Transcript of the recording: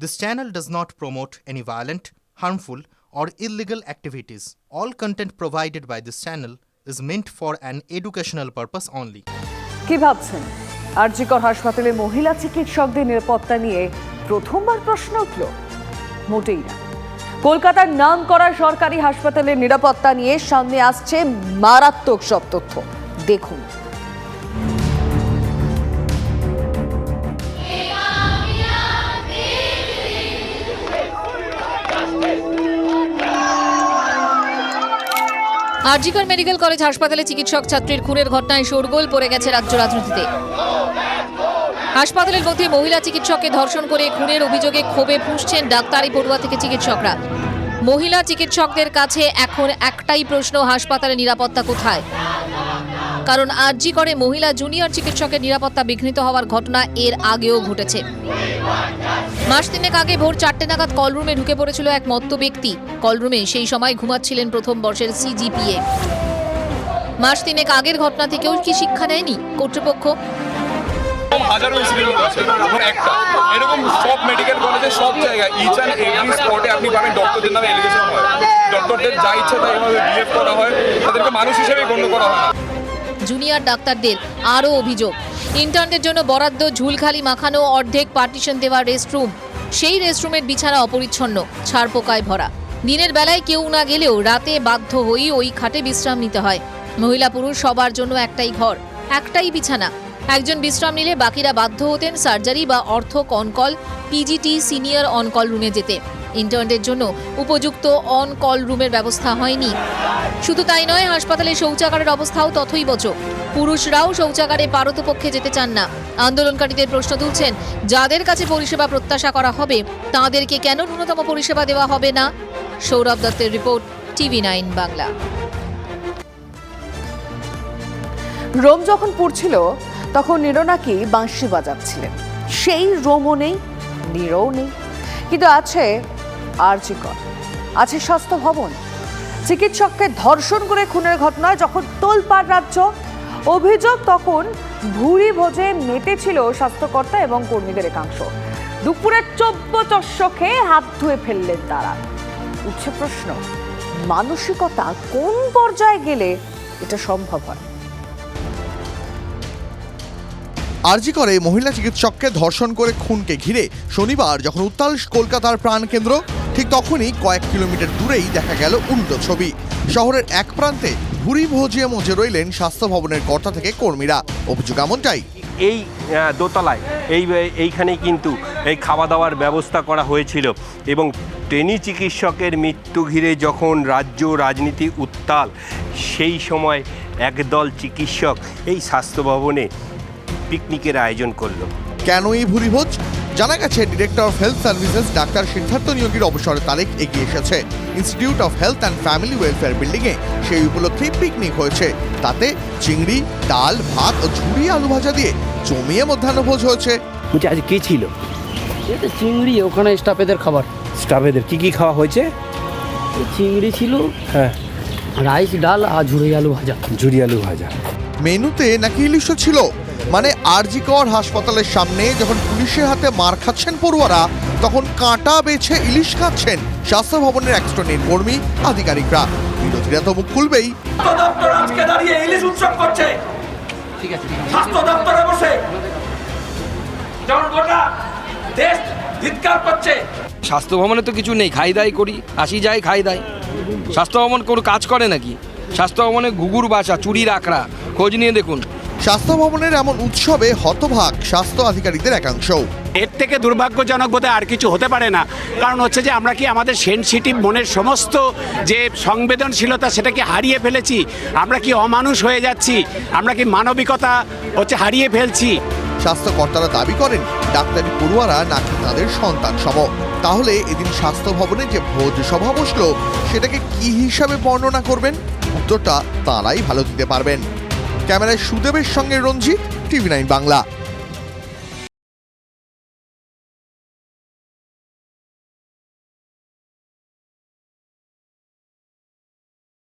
This channel does not promote any violent, harmful, or illegal activities. All content provided by this channel is meant for an educational purpose only. কি ভাবছেন আরজিকর হাসপাতালে মহিলা চিকিৎসকদের নিরাপত্তা নিয়ে প্রথমবার প্রশ্ন উঠল মোটেই না কলকাতার নাম করা সরকারি হাসপাতালের নিরাপত্তা নিয়ে সামনে আসছে মারাত্মক সব তথ্য দেখুন আরজিকর মেডিকেল কলেজ হাসপাতালে চিকিৎসক ছাত্রীর খুনের ঘটনায় শোরগোল পড়ে গেছে রাজ্য রাজনীতিতে। হাসপাতালের মধ্যে মহিলা চিকিৎসককে ধর্ষণ করে খুনের অভিযোগে ক্ষোভে ফুঁসছেন ডাক্তারি পড়ুয়া থেকে চিকিৎসকরা। মহিলা চিকিৎসকদের কাছে এখন একটাই প্রশ্ন হাসপাতালে নিরাপত্তা কোথায়? কারণ আরজি করে মহিলা জুনিয়র চিকিৎসকের নিরাপত্তা বিঘ্নিত হওয়ার ঘটনা এর আগেও ঘটেছে। মাস তিনেক আগে ভোর চারটে নাগাদ কলরুমে ঢুকে পড়েছিল এক মত্ত ব্যক্তি। কলরুমে সেই সময় ঘুমাচ্ছিলেন প্রথম বর্ষের সিজিপিএ। মাস তিনেক আগের ঘটনা থেকেও কি শিক্ষা নেয়নি কর্তৃপক্ষ? মানুষ হিসেবে গণ্য করা হয় জুনিয়র ডাক্তারদের আরও অভিযোগ। ইন্টার্নদের জন্য বরাদ্দ, ঝুলখালি মাখানো, অর্ধেক পার্টিশন দেওয়া রেস্টরুম। সেই রেস্টরুমের বিছানা অপরিচ্ছন্ন, ছাড় পোকায় ভরা। দিনের বেলায় কেউ না গেলেও রাতে বাধ্য হয়েই ওই খাটে বিশ্রাম নিতে হয়। মহিলা পুরুষ সবার জন্য একটাই ঘর, একটাই বিছানা। একজন বিশ্রাম নিলে বাকিরা বাধ্য হতেন সার্জারি বা অর্থ কনকল, পিজিটি সিনিয়র অনকল রুমে যেতে। ইন্টার্নদের জন্য উপযুক্ত অন কল রুমের ব্যবস্থা হয়নি। শুধু তাই নয়, হাসপাতালে শৌচাগারের অবস্থাও তথই তথৈবচ পুরুষরাও শৌচাগারে পারতপক্ষে যেতে চান না। আন্দোলনকারীদের প্রশ্ন তুলছেন, যাদের কাছে পরিষেবা প্রত্যাশা করা হবে, তাদেরকে কেন ন্যূনতম পরিষেবা দেওয়া হবে না? সৌরভ দত্তের report, TV nine Bangla. Rome যখন পড়ছিল, তখন নিরো নাকি বাঁশি বাজাচ্ছিলেন। সেই রোমও নেই নিরও নেই। কিন্তু আছে আরজিকর। আছে স্বাস্থ্য ভবন। চিকিৎসককে ধর্ষণ করে খুনের ঘটনায় যখন তোলপাড় রাজ্য, অভিযোগ তখন ভুরি ভোজে মেতেছিল স্বাস্থ্যকর্তা এবং কর্মীদের একাংশ। দুপুরের চব্য চস্য খেয়ে হাত ধুয়ে ফেললেন তারা। উঠছে প্রশ্ন, মানসিকতা কোন পর্যায়ে গেলে এটা সম্ভব হয়? আরজি করে মহিলা চিকিৎসককে ধর্ষণ করে খুনকে ঘিরে। শনিবার যখন উত্তাল কলকাতার প্রাণকেন্দ্র, ঠিক তখনই কয়েক কিলোমিটার দূরেই দেখা গেল উল্টো ছবি। শহরের এক প্রান্তে ভুরি ভোজিয়ে মজে রইলেন স্বাস্থ্য ভবনের কর্তা থেকে কর্মীরা। অভিযোগ এমনটাই। এই দোতলায়, এই এইখানেই কিন্তু এই খাওয়া দাওয়ার ব্যবস্থা করা হয়েছিল এবং ট্রেনি চিকিৎসকের মৃত্যু ঘিরে যখন রাজ্য রাজনীতি উত্তাল, সেই সময় একদল চিকিৎসক এই স্বাস্থ্য ভবনে পিকনিকের আয়োজন করল। কেন এই ভুরি ভোজ জানা গেছে director of health services doctor Siddhartha নিয়োগীর অবসরের তারিখ এগিয়ে এসেছে। Institute of Health and Family Welfare বিল্ডিংয়ে সেই উপলক্ষে পিকনিক হয়েছে। তাতে চিংড়ি ডাল ভাত ও ঝুড়ি আলু ভাজা দিয়ে জমিয়ে মধ্যাহ্নভোজ হয়েছে। বলছি আজ কে ছিল? এটা চিংড়ি ওখানে স্টাফেদের খাবার। স্টাফেদের কি কি খাওয়া হয়েছে? চিংড়ি ছিল হ্যাঁ। রাইস ডাল আর ঝুড়ি আলু ভাজা। ঝুড়ি আলু ভাজা। মেনুতে নাকি ইলিশও ছিল? মানে আরজি কর হাসপাতালের সামনে যখন পুলিশের হাতে মার খাচ্ছেন পড়ুয়ারা তখন কাঁটা বেছে ইলিশ খাচ্ছেন স্বাস্থ্য ভবনের এক শ্রেণির কর্মী আধিকারিকরা। বিরোধীরা তো মুখ খুলবেই। স্বাস্থ্য আজকে দাঁড়িয়ে ইলিশ উৎসব করছে। স্বাস্থ্য দপ্তরে বসে যখন গোটা দেশ ধিৎকার করছে। স্বাস্থ্য ভবনে তো কিছু নেই খাই দাই করি আসি যাই খাই দাই। স্বাস্থ্য ভবন কোনো কাজ করে নাকি? স্বাস্থ্য ভবনে ঘুঘুর বাসা চুরির আখড়া খোঁজ নিয়ে দেখুন। স্বাস্থ্য ভবনের এমন উৎসবে হতভাগ স্বাস্থ্য আধিকারিকদের একাংশ। এর থেকে দুর্ভাগ্যজনক বোধহয় আর কিছু হতে পারে না। কারণ হচ্ছে যে আমরা কি আমাদের সেনসিটিভ মনের সমস্ত যে সংবেদনশীলতা সেটাকে হারিয়ে ফেলেছি আমরা কি অমানুষ হয়ে যাচ্ছি আমরা কি মানবিকতা হচ্ছে হারিয়ে ফেলছি? স্বাস্থ্যকর্তারা দাবি করেন ডাক্তারি পড়ুয়ারা নাকি তাদের সন্তান সম তাহলে এদিন স্বাস্থ্য ভবনে যে ভোজ সভা বসল সেটাকে কি হিসাবে বর্ণনা করবেন? উত্তরটা তাঁরাই ভালো দিতে পারবেন। ক্যামেরায় সুদেবের সঙ্গে রঞ্জিত টিভি নাইন বাংলা।